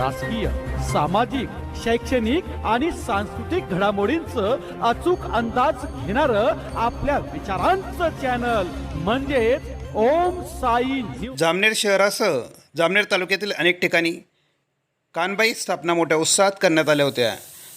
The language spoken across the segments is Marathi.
राजकीय सामाजिक शैक्षणिक आणि सांस्कृतिक घडामोडींचं अचूक अंदाज घेणार आपल्या विचारांचं चॅनल म्हणजे ओम साई जामनेर शहरासह जामनेर तालुक्यातील अनेक ठिकाणी कानबाई स्थापना मोठ्या उत्साहात करण्यात आल्या होत्या.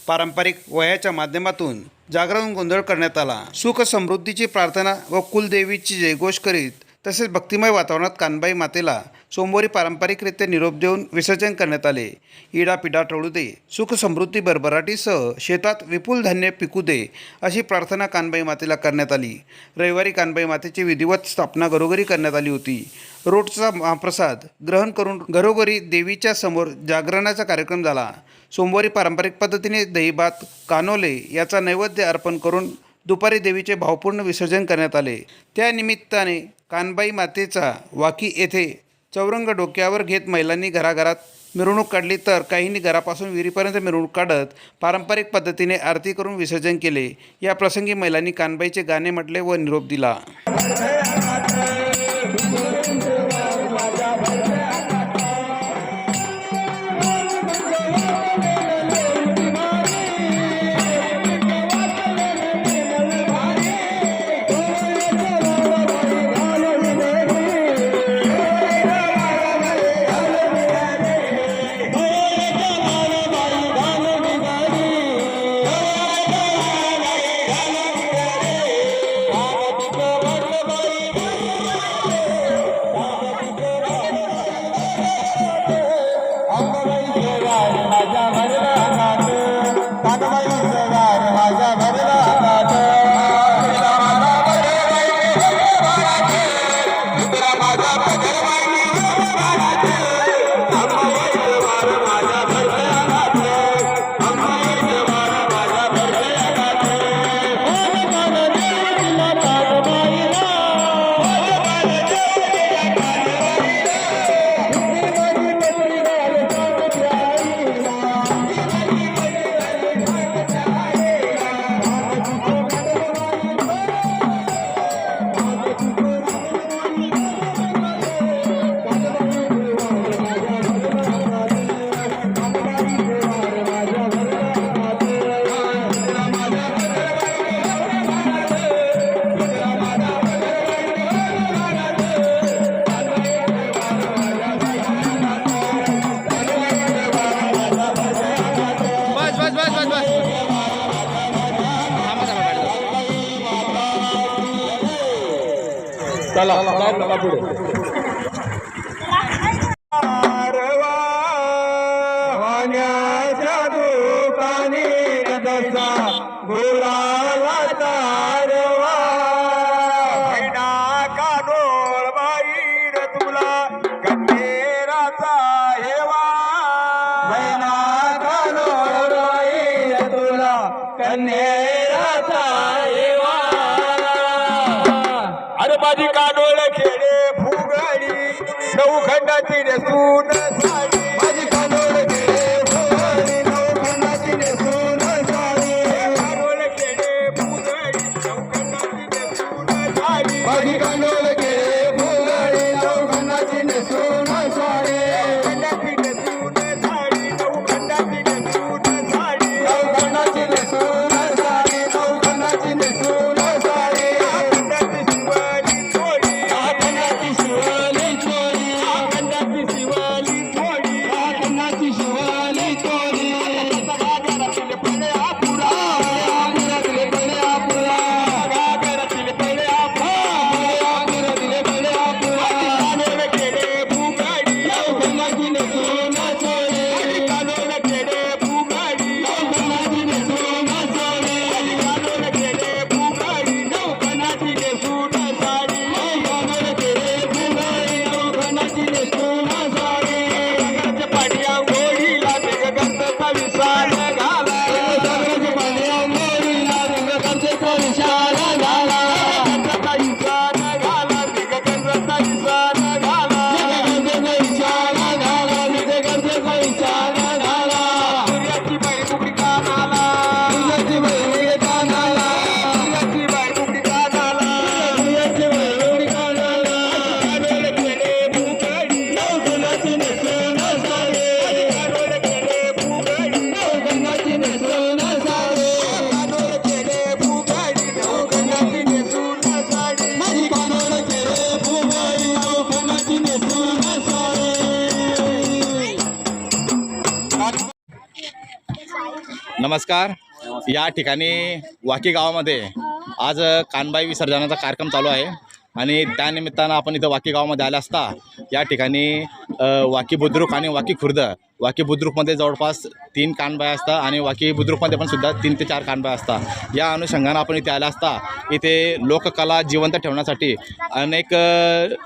पारंपरिक वयाच्या माध्यमातून जागरण गोंधळ करण्यात आला. सुख समृद्धीची प्रार्थना व कुलदेवीची जयघोष करीत तसेच भक्तिमय वातावरणात कानबाई मातेला सोमवारी पारंपरिकरित्या निरोप देऊन विसर्जन करण्यात आले. इडापिडा टळू दे सुख समृद्धी भरभराटीसह शेतात विपुल धान्य पिकू दे अशी प्रार्थना कानबाई मातेला करण्यात आली. रविवारी कानबाई मातेची विधिवत स्थापना घरोघरी करण्यात आली होती. रोडचा महाप्रसाद ग्रहण करून घरोघरी देवीच्या समोर जागरणाचा कार्यक्रम झाला. सोमवारी पारंपरिक पद्धतीने दहीभात कानोले याचा नैवेद्य अर्पण करून दुपारी देवीचे भावपूर्ण विसर्जन करण्यात आले. त्यानिमित्ताने कानबाई मातेचा वाकी येथे चौरंग डोक्यावर घेत महिलांनी घराघरात मिरवणूक काढली तर काहींनी घरापासून विहिरीपर्यंत मिरवणूक काढत पारंपरिक पद्धतीने आरती करून विसर्जन केले. या प्रसंगी महिलांनी कानबाईचे गाणे म्हटले व निरोप दिला. चला चला पुढे वाण्याच्या दुकानी दसा गुलाबाचा अरे माझी कानोळ खेडे फुगडी नऊ नौखंडाची नेसून साडी. नमस्कार. या ठिकाणी वाकी गावामध्ये आज कानबाई विसर्जनाचा कार्यक्रम चालू आहे. आणि त्यानिमित्तानं आपण इथं वाकी गावामध्ये आले असता या ठिकाणी वाकी बुद्रुक आणि वाकी खुर्द. वाकी बुद्रुकमध्ये जवळपास तीन कानबाई असतात आणि वाकी बुद्रुकमध्ये पण सुद्धा तीन ते चार कानबाई असतात. या अनुषंगानं आपण इथे आल्या असता इथे लोककला जिवंत ठेवण्यासाठी अनेक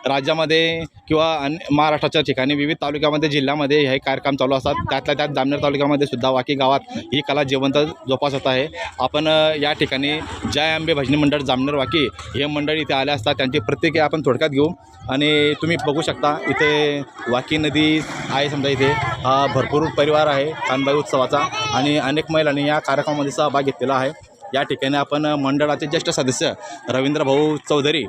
राज्यामध्ये किंवा अन महाराष्ट्राच्या ठिकाणी विविध तालुक्यामध्ये जिल्ह्यामध्ये हे कार्यक्रम चालू असतात. त्यातल्या त्यात जामनेर तालुक्यामध्ये सुद्धा वाकी गावात ही कला जिवंत जोपासत आहे. आपण या ठिकाणी जय आंबे भजनी मंडळ जामनेर वाकी हे मंडळ इथे आले असतात त्यांची प्रत्येकी आपण थोडक्यात घेऊ. आणि तुम्ही बघू शकता इथे वाकी नदी आहे समजा इथे. हा भरपूर परिवार आहे कानबाई उत्सवाचा. आणि अनेक महिलांनी या कार्यक्रमामध्ये सहभाग घेतलेला आहे. या ठिकाणी आपण मंडळाचे ज्येष्ठ सदस्य रवींद्र भाऊ चौधरी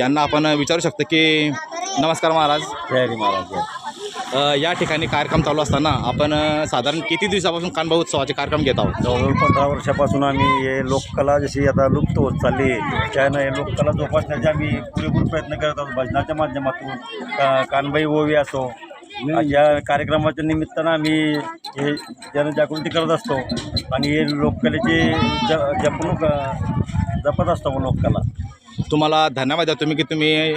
यांना आपण विचारू शकतो की नमस्कार महाराज. जय महाराज या ठिकाणी कार्यक्रम चालू असताना आपण साधारण किती दिवसापासून कानबाई उत्सवाचे कार्यक्रम घेत आहोत? जवळजवळ पंधरा वर्षापासून आम्ही हे लोककला जशी आता लुप्त होत चालली आहे त्यानं हे लोककला जोपासण्याचे आम्ही पुरेपूर प्रयत्न करत आहोत. भजनाच्या माध्यमातून का कानबाई ओवी असो या कार्यक्रमाच्या निमित्तानं आम्ही हे जनजागृती करत असतो आणि हे लोककलेची ज जपणूक जपत असतो लोककला. तुम्हाला धन्यवाद द्या तुम्ही की तुम्ही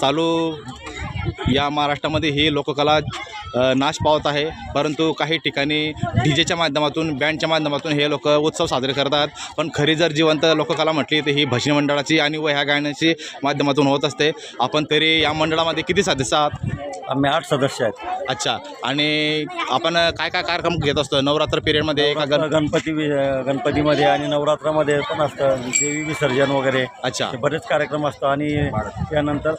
चालू या महाराष्ट्रामध्ये ही लोककला नाश पावत आहे. परंतु काही ठिकाणी डी जेच्या माध्यमातून बँडच्या माध्यमातून हे लोक उत्सव साजरे करतात. पण खरी जर जिवंत लोककला म्हटली तर ही भजनी मंडळाची आणि व ह्या गायनाची माध्यमातून होत असते. आपण तरी या मंडळामध्ये किती सदस्य आहात? आम्ही आठ सदस्य आहेत. अच्छा. आणि आपण काय काय कार्यक्रम घेत असतो? नवरात्र पिरियडमध्ये का गण गणपती वि- गणपतीमध्ये आणि नवरात्रामध्ये पण असतं. देवी विसर्जन वगैरे. अच्छा. बरेच कार्यक्रम असतात. आणि त्यानंतर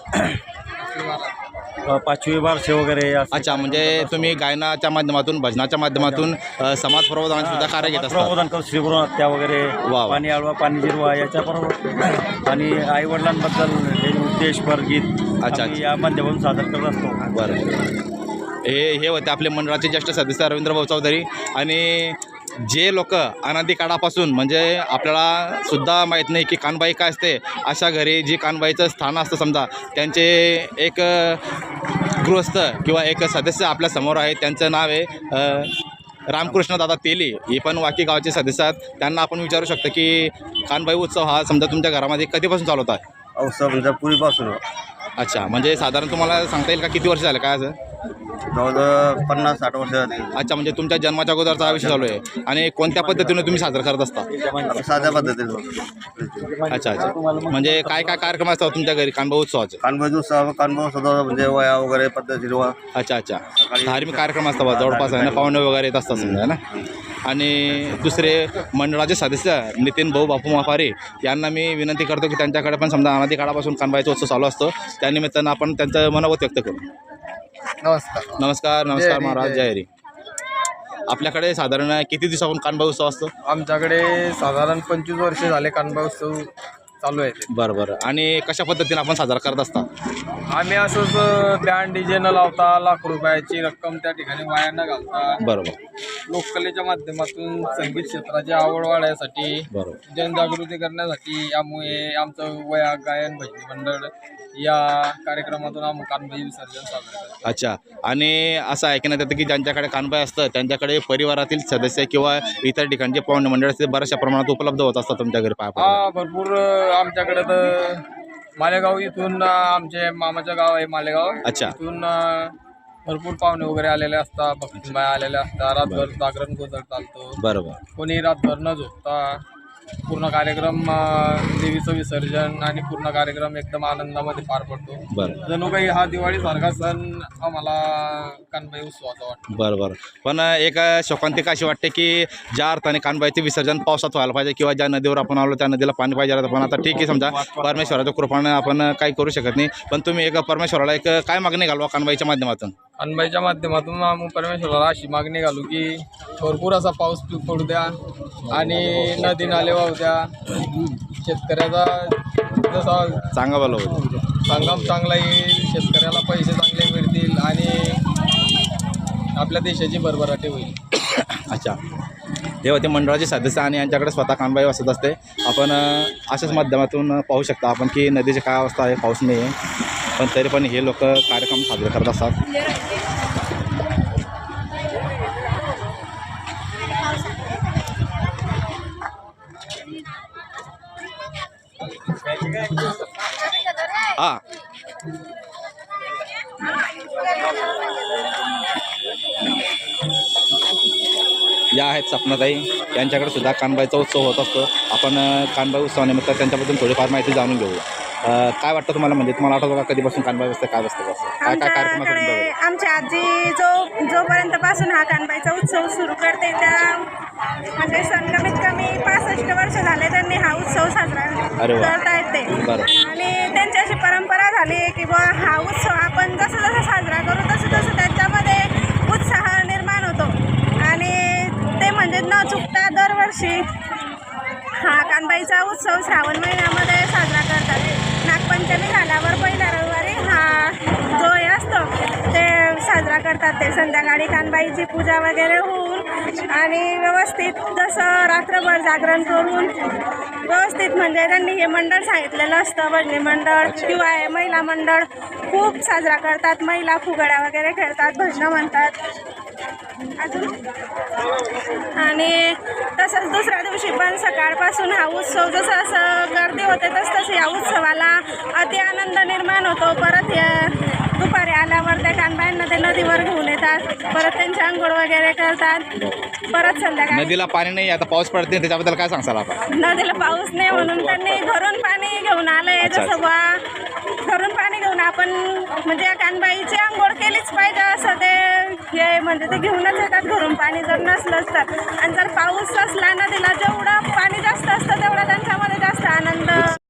अ, पाचवी बारशे वगैरे असे अच्छा म्हणजे तुम्ही गायनाच्या माध्यमातून भजनाच्या माध्यमातून अ, समाज प्रबोधन सुद्धा कार्य घेत असतात प्रबोधन करतो श्रीगुरुहत्या वगैरे वा. पाणी आळवा पाणी जिरवा याच्याबरोबर आणि आई वडिलांबद्दल हे उद्देशपर गीत अच्छा, आम्ही अच्छा. या माध्यमातून सादर करत असतो बरं हे हे होते आपले मंडळाचे ज्येष्ठ सदस्य रवींद्र भाऊ चौधरी आणि जे लोक अनादी काळापासून म्हणजे आपल्याला सुद्धा माहीत नाही की कानबाई काय असते अशा घरी जी कानबाईचं स्थान असतं समजा त्यांचे एक गृहस्थ किंवा एक सदस्य आपल्यासमोर आहे त्यांचं नाव आहे रामकृष्ण दादा तेली. हे पण वाकी गावाचे सदस्य आहेत. त्यांना आपण विचारू शकतो की कानबाई उत्सव हा समजा तुमच्या घरामध्ये कधीपासून चालवत आहे अवसर म्हणजे पूर्वीपासून. अच्छा म्हणजे साधारण तुम्हाला सांगता येईल का किती वर्ष झालं काय असं? जवळजवळ पन्नास साठ वर्ष अच्छा म्हणजे तुमच्या जन्माच्या अगोदरचा हा विषय चालू आहे. आणि कोणत्या पद्धतीने तुम्ही साजरा करत असता? साध्या पद्धतीने अच्छा अच्छा. म्हणजे काय काय कार्यक्रम असतात तुमच्या घरी कानबा उत्सवाचे? कानबाई उत्सव कानबाई उत्सव म्हणजे वया वगैरे पद्धती अच्छा अच्छा. धार्मिक कार्यक्रम असतात बा, जवळपास आहे ना पाहुणे वगैरे येत असतात समजा है ना? आणि दुसरे मंडळाचे सदस्य नितीन भाऊ बापू मापारे यांना मी विनंती करतो की त्यांच्याकडे पण समजा अनादी काळापासून कानबाईचा उत्सव चालू असतो. त्यानिमित्तानं आपण त्यांचं मनोगत व्यक्त करू. नमस्कार. नमस्कार नमस्कार हरी, महाराज जय हरी आपल्याकडे साधारण किती दिवसापासून कानबाई उत्सव असतो? आमच्याकडे साधारण पंचवीस वर्ष झाले कानबा उत्सव चालू आहे ते. बरं बरं. आणि कशा पद्धतीने आपण साजरा करत असता? आम्ही असंच बँड डीजे न लावता लाख रुपयाची रक्कम त्या ठिकाणी वाया न घालता. बरोबर. लोककलेच्या माध्यमातून संगीत क्षेत्राची आवड वाढण्यासाठी बरोबर. जनजागृती करण्यासाठी यामुळे आमचं वया गायन भजनी मंडळ या कार्यक्रमातून आम्ही कानबाई विसर्जन साजरे करतो. अच्छा. आणि असं ऐकण्यात येतं की ज्यांच्याकडे कानबाई असतं त्यांच्याकडे परिवारातील सदस्य किंवा इतर ठिकाणचे पाहुणे मंडळ असते बऱ्याचशा प्रमाणात उपलब्ध होत असतात तुमच्या घरी पाया हा भरपूर अं, आमच्याकडे तर मालेगाव इथून आमचे मामाचं गाव आहे मालेगाव. अच्छा. इथून अं, भरपूर पाहुणे वगैरे आलेले असतात भक्तीबाई आलेल्या असतात. रातभर जागरण गोंधळ चालतो. बरोबर. कोणी रातभर न झोपता पूर्ण कार्यक्रम अं, देवीचं विसर्जन आणि पूर्ण कार्यक्रम एकदम आनंदामध्ये पार पडतो. बरं. जणू काही हा दिवाळीसारखा सण आम्हाला कानबाई उत्सवाचा वाटतो. बरं बरं. पण एक शोकांतिका अशी वाटते की ज्या अर्थाने कानबाईचे विसर्जन पावसात व्हायला पाहिजे किंवा ज्या नदीवर आपण आलो त्या नदीला पाणी पाहिजे राहतं. पण आता ठीक आहे समजा परमेश्वराच्या कृपाने आपण काही करू शकत नाही. पण तुम्ही एक परमेश्वराला एक काय मागणी घालवा कानबाईच्या माध्यमातून? कानबाईच्या माध्यमातून आम्ही परमेश्वराला अशी मागणी घालू की भरपूर असा पाऊस पडू द्या आणि नदी नाले वाहू द्या शेतकऱ्याचा जसा चांगा बोला होईल. संगम चांगला येईल शेतकऱ्याला पैसे चांगले मिळतील आणि आपल्या देशाची भरभराटी होईल. अच्छा. हे होते मंडळाचे सदस्य आणि यांच्याकडे स्वतः कानबाई वसत असते. आपण अशाच माध्यमातून पाहू शकता आपण की नदीची काय अवस्था आहे पाऊस नाही आहे. पण तरी पण हे लोक कार्यक्रम साजरे करत असतात. सपनाताई यांच्याकडे सुद्धा कानबाईचा उत्सव होत असतो. आपण कानबाई उत्सवानिमित्त त्यांच्याबद्दल थोडीफार माहिती जाणून घेऊ. काय वाटतं तुम्हाला? म्हणजे तुम्हाला आठवतं का कधीपासून कानबाई बसते काय बसतं काय काय कार्यक्रम आमच्या आजी जो जोपर्यंत पासून हा कानबाईचा उत्सव सुरू करते त्या म्हणजे सण कमीत कमी पासष्ट वर्ष झाले त्यांनी हा उत्सव साजरा वा. करतायत ते आणि त्यांची अशी परंपरा झाली की बुवा हा उत्सव आपण जसं जसं साजरा करू तसं तसं त्याच्यामध्ये उत्साह निर्माण होतो आणि ते म्हणजे न चुकता दरवर्षी हा कानबाईचा उत्सव श्रावण महिन्यामध्ये साजरा करतात. नागपंचमी झाल्यावर पहिल्या रविवारी हा जो हे असतो ते साजरा करतात ते. संध्याकाळी कानबाईची पूजा वगैरे होऊन आणि व्यवस्थित जसं रात्रभर जागरण करून व्यवस्थित म्हणजे त्यांनी हे मंडळ सांगितलेलं असतं भजनी मंडळ किंवा महिला मंडळ खूप साजरा करतात. महिला फुगड्या वगैरे खेळतात भजनं म्हणतात. आणि तसंच दुसऱ्या दिवशी पण सकाळपासून हा उत्सव जसं असं गर्दी होते तस तसं या उत्सवाला अति आनंद निर्माण होतो. परत दुपारी आल्यावर त्या कानबाईंना ते नदीवर घेऊन येतात. परत त्यांची आंघोळ वगैरे करतात. परत संध्याकाळी नदीला पाणी नाही आता पाऊस पडते त्याच्याबद्दल काय सांगसाल आपण? नदीला पाऊस नाही म्हणून त्यांनी घरून पाणी घेऊन आलंय. अच्छा, जसं बा घरून पाणी घेऊन आपण म्हणजे या कानबाईची आंघोळ केलीच पाहिजे असं ते हे म्हणजे ते घेऊनच येतात घरून पाणी जर नसलंच तर. आणि जर पाऊस असला तिला जेवढा पाणी जास्त असतं तेवढा त्यांच्यामध्ये जास्त आनंद.